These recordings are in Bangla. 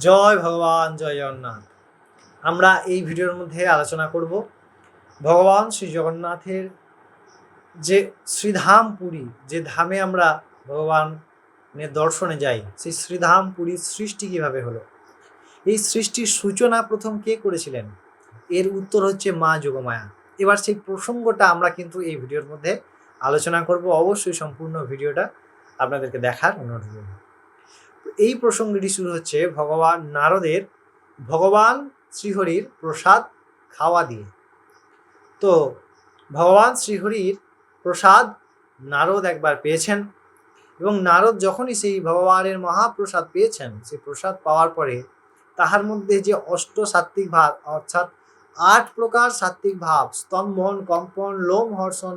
জয় ভগবান, জয় জগন্নাথ। আমরা এই ভিডিওর মধ্যে আলোচনা করব ভগবান শ্রী জগন্নাথের যে শ্রীধাম পুরী যে ধামে আমরা ভগবানের দর্শনে যাই, সেই শ্রীধাম পুরীর সৃষ্টি কীভাবে হলো? এই সৃষ্টির সূচনা প্রথম কে করেছিলেন? এর উত্তর হচ্ছে মা যোগমায়া। এবার সেই প্রসঙ্গটা আমরা কিন্তু এই ভিডিওর মধ্যে আলোচনা করব। অবশ্যই সম্পূর্ণ ভিডিওটা আপনাদেরকে দেখার অনুরোধ এই প্রসঙ্গটি শুরু হচ্ছে ভগবান নারদের ভগবান শ্রীহরির প্রসাদ খাওয়া দিয়ে। তো ভগবান শ্রীহরির প্রসাদ নারদ একবার পেয়েছেন এবং নারদ যখনই সেই ভগবানের মহাপ্রসাদ পেয়েছেন, সেই প্রসাদ পাওয়ার পরে তাহার মধ্যে যে অষ্ট সাত্ত্বিক ভাব, অর্থাৎ আট প্রকার সাত্ত্বিক ভাব, স্তম্ভন, কম্পন, লোম হর্ষণ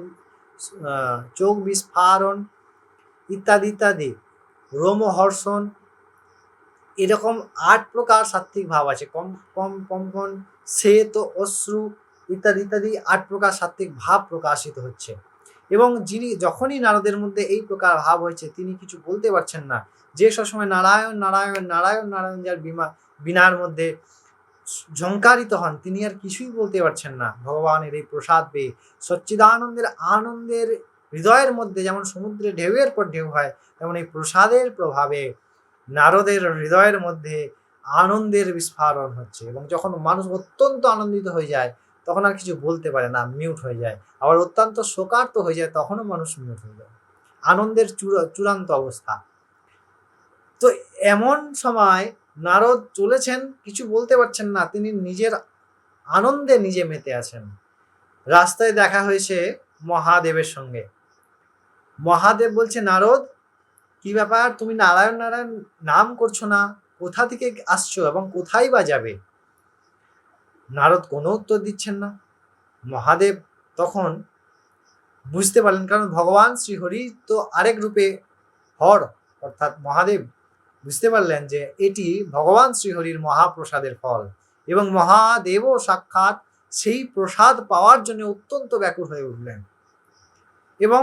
চোখ বিস্ফারণ ইত্যাদি ইত্যাদি রোমহর্ষণ এরকম আট প্রকার সাত্ত্বিক ভাব আছে। কম কম কম্পন শ্বেত অশ্রু ইত্যাদি ইত্যাদি আট প্রকার সাত্ত্বিক ভাব প্রকাশিত হচ্ছে। এবং যিনি, যখনই নারদের মধ্যে এই প্রকার ভাব হয়েছে, তিনি কিছু বলতে পারছেন না। যে সবসময় নারায়ণ নারায়ণ নারায়ণ নারায়ণ যার বিমা, বিনার মধ্যে ঝঙ্কারিত হন, তিনি আর কিছুই বলতে পারছেন না। ভগবানের এই প্রসাদ পেয়ে সচ্চিদানন্দের আনন্দের হৃদয়ের মধ্যে যেমন সমুদ্রে ঢেউয়ের পর ঢেউ হয়, তেমন এই প্রসাদের প্রভাবে নারদের হৃদয়ের মধ্যে আনন্দের বিস্ফারণ হচ্ছে এবং যখন মানুষ অত্যন্ত আনন্দিত হয়ে যায়, তখন আর কিছু বলতে পারে না মিউট হয়ে যায়। আবার অত্যন্ত শোকার্ত হয়ে যায়, তখনও মানুষ মিউট হয়ে যায়। আনন্দের চূড়া- চূড়ান্ত অবস্থা। তো এমন সময় নারদ চলেছেন, কিছু বলতে পারছেন না, তিনি নিজের আনন্দে নিজে মেতে আছেন। রাস্তায় দেখা হয়েছে মহাদেবের সঙ্গে। মহাদেব বলছে, নারদ কি ব্যাপার? তুমি নারায়ণ নারায়ণ নাম করছ না? কোথা থেকে আসছো এবং কোথায় বা যাবে? নারদ কোনো উত্তর দিচ্ছেন না। মহাদেব তখন বুঝতে পারলেন, কারণ ভগবান শ্রীহরি তো আরেক রূপে হর, অর্থাৎ মহাদেব। বুঝতে পারলেন যে এটি ভগবান শ্রীহরির মহাপ্রসাদের ফল এবং মহাদেবও সাক্ষাৎ সেই প্রসাদ পাওয়ার জন্য অত্যন্ত ব্যাকুল হয়ে উঠলেন। এবং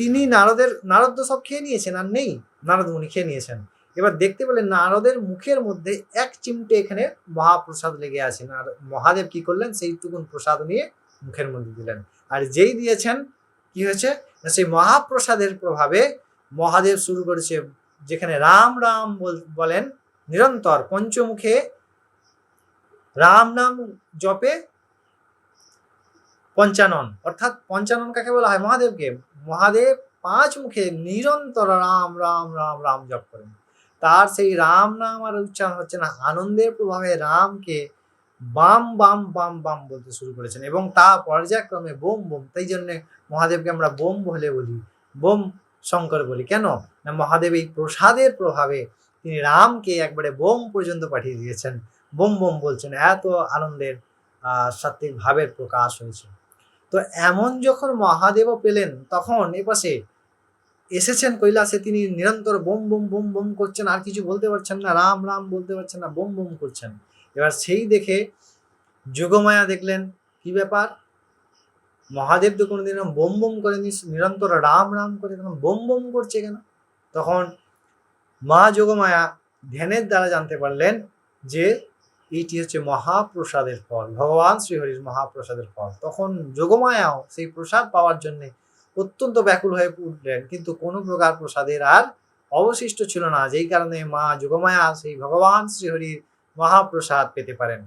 তিনি নারদের, নারদ তো সব খেয়ে নিয়েছেন, আর নেই। নারদ মুনি খেয়ে নিয়েছেন। এবার দেখতে পেলেন নারদের মুখের মধ্যে এক চিমটে এখানে মহাপ্রসাদ লেগে আছে। আর মহাদেব কি করলেন? সেইটুকুন প্রসাদ নিয়ে মুখের মধ্যে দিলেন। আর যেই দিয়েছেন, কি হয়েছে? সেই মহাপ্রসাদের প্রভাবে মহাদেব শুরু করেছে, যেখানে রাম রাম বল- বলেন, নিরন্তর পঞ্চমুখে রাম নাম জপে পঞ্চানন, অর্থাৎ পঞ্চানন কাকে বলা হয়? মহাদেবকে। মহাদেব পাঁচ মুখে নিরন্তর রাম রাম রাম রাম জপ করেন। তার সেই রাম নাম আর উচ্চারণ হচ্ছে না, আনন্দের প্রভাবে রামকে বাম বাম বাম বাম বলতে শুরু করেছেন এবং তা পর্যায়ক্রমে বোম বোম। তাই জন্য মহাদেবকে আমরা বোম বলে বলি, বোম শঙ্কর বলি। কেন? না, মহাদেব এই প্রসাদের প্রভাবে তিনি রামকে একবারে বোম পর্যন্ত পাঠিয়ে দিয়েছেন। বোম বোম বলছেন, এত আনন্দের, আহ সাত্বিক ভাবের প্রকাশ হয়েছে। তো এমন যখন মহাদেবও পেলেন, তখন এপাশে এসেছেন কৈলাসে, তিনি নিরন্তর বোম বোম বোম বোম করছেন, আর কিছু বলতে পারছেন না, রাম রাম বলতে পারছেন না, বোম বোম করছেন। এবার সেই দেখে যোগমায়া দেখলেন, কি ব্যাপার? মহাদেব তো কোনোদিন বোম বোম করেনি, নিরন্তর রাম রাম করে কেন বোম বোম করছে কেন? তখন মা যোগমায়া ধ্যানের দ্বারা জানতে পারলেন যে এইটি হচ্ছে মহাপ্রসাদের ফল, ভগবান শ্রীহরির মহাপ্রসাদের ফল। তখন যোগমায়াও সেই প্রসাদ পাওয়ার জন্য অত্যন্ত ব্যাকুল হয়ে উঠলেন, কিন্তু কোনো প্রকার প্রসাদের আর অবশিষ্ট ছিল না, যেই কারণে মা যোগমায়া সেই ভগবান শ্রীহরির মহাপ্রসাদ পেতে পারেন।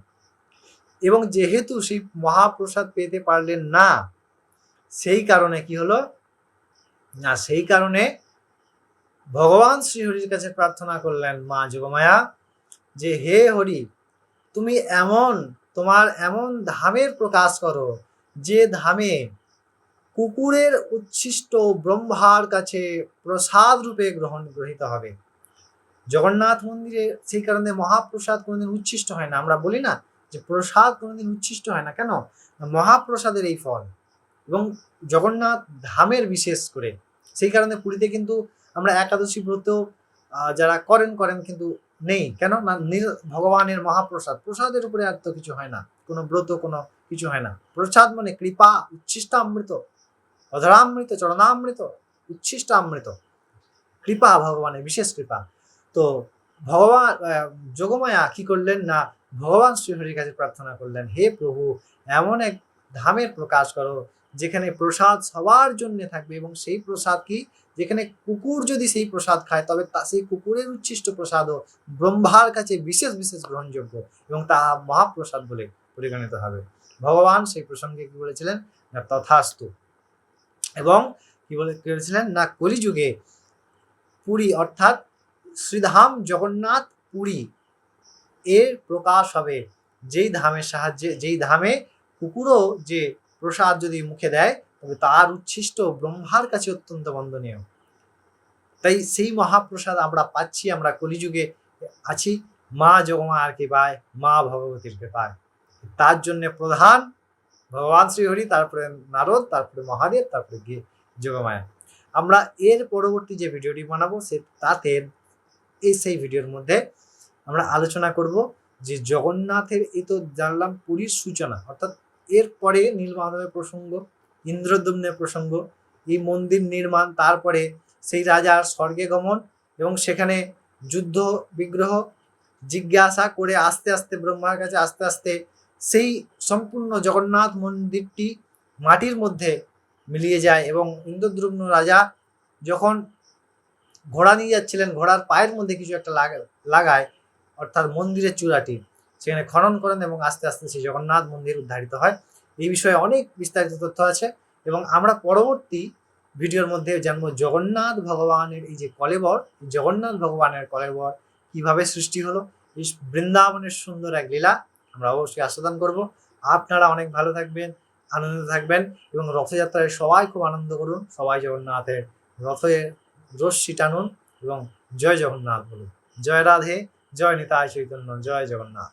এবং যেহেতু সেই মহাপ্রসাদ পেতে পারলেন না, সেই কারণে কি হলো? না, সেই কারণে ভগবান শ্রীহরির কাছে প্রার্থনা করলেন মা যোগমায়া যে, হে হরি তুমি এমন, তোমার এমন ধামের প্রকাশ করো, যে ধামে কুকুরের উচ্ছিষ্ট ব্রহ্মার কাছে প্রসাদ রূপে গ্রহণ, গ্রহীত হবে। জগন্নাথ মন্দিরে সেই কারণে মহাপ্রসাদ কোনোদিন উচ্ছিষ্ট হয় না। আমরা বলি না যে প্রসাদ কোনোদিন উচ্ছিষ্ট হয় না। কেন? মহাপ্রসাদের এই ফল। এবং জগন্নাথ ধামের বিশেষ করে। সেই কারণে পুরীতে কিন্তু আমরা একাদশী ব্রত যারা করেন করেন কিন্তু নেই। কেন? না নির- ভগবানের মহাপ্রসাদ। প্রসাদের উপরে আর তো কিছু হয় না। কোনো ব্রত, কোনো কিছু হয় না। প্রসাদ মানে কৃপা, উচ্ছিষ্টামৃত, অধরামৃত, চরণামৃত, উচ্ছিষ্টামৃত। কৃপা ভগবানের, বিশেষ কৃপা। তো ভগবান যোগমায়া কি করলেন না? ভগবান শ্রীহরির কাছে প্রার্থনা করলেন, হে প্রভু, এমন এক ধামের প্রকাশ করো যেখানে প্রসাদ সবার জন্য থাকবে এবং সেই প্রসাদ কি? যেখানে কুকুর যদি সেই প্রসাদ খায়, তবে তা সেই কুকুরের উচ্ছিষ্ট প্রসাদও ব্রহ্মার কাছে বিশেষ বিশেষ গ্রহণযোগ্য এবং তা মহাপ্রসাদ বলে পরিগণিত হবে। ভগবান সেই প্রসঙ্গে কি বলেছিলেন? না, তথাস্তু। এবং কি বলে, কি বলেছিলেন? না, কলিযুগে পুরী অর্থাৎ শ্রীধাম জগন্নাথ পুরী এর প্রকাশ হবে। যেই ধামের সাহায্যে, যেই ধামে কুকুরও যে প্রসাদ যদি মুখে দেয়, তবে তার উচ্ছিষ্ট ব্রহ্মার কাছে অত্যন্ত বন্দনীয়। তাই সেই মহাপ্রসাদ আমরা পাচ্ছি, আমরা কলিযুগে আছি। মা যোগমায়ার কৃপায়, মা ভগবতীর কৃপায়। তার জন্য প্রধান ভগবান শ্রীহরি তারপরে নারদ, তারপরে মহাদেব, তারপরে গিয়ে যোগমায়া আমরা এর পরবর্তী যে ভিডিওটি বানাবো, সে তাতে এই সেই ভিডিওর মধ্যে আমরা আলোচনা করব যে জগন্নাথের এই তো জানলাম পুরীর সূচনা অর্থাৎ এরপরে নীলমাধবের প্রসঙ্গ ইন্দ্রদম্নের প্রসঙ্গ, এই মন্দির নির্মাণ, তারপরে সেই রাজার স্বর্গে গমন এবং সেখানে যুদ্ধ, বিগ্রহ, জিজ্ঞাসা করে আস্তে আস্তে ব্রহ্মার কাছে আস্তে আস্তে সেই সম্পূর্ণ জগন্নাথ মন্দিরটি মাটির মধ্যে মিলিয়ে যায় এবং ইন্দ্রদ্রুম্ন রাজা যখন ঘোড়া নিয়ে যাচ্ছিলেন, ঘোড়ার পায়ের মধ্যে কিছু একটা লাগা- লাগায়, অর্থাৎ মন্দিরের চূড়াটি। সেখানে খনন করেন এবং আস্তে আস্তে সেই জগন্নাথ মন্দির উদ্ধারিত হয়। এই বিষয়ে অনেক বিস্তারিত তথ্য আছে এবং আমরা পরবর্তী ভিডিওর মধ্যে জানব জগন্নাথ ভগবানের এই যে কলেবর জগন্নাথ ভগবানের কলেবর কীভাবে সৃষ্টি হলো, এই বৃন্দাবনের সুন্দর এক লীলা আমরা অবশ্যই আস্বাদন করব। আপনারা অনেক ভালো থাকবেন আনন্দ থাকবেন এবং রথযাত্রায় সবাই খুব আনন্দ করুন, সবাই জগন্নাথের রথে রশ্মি টানুন এবং জয় জগন্নাথ বলুন। জয় রাধে, জয় নিতাই চৈতন্য, জয় জগন্নাথ।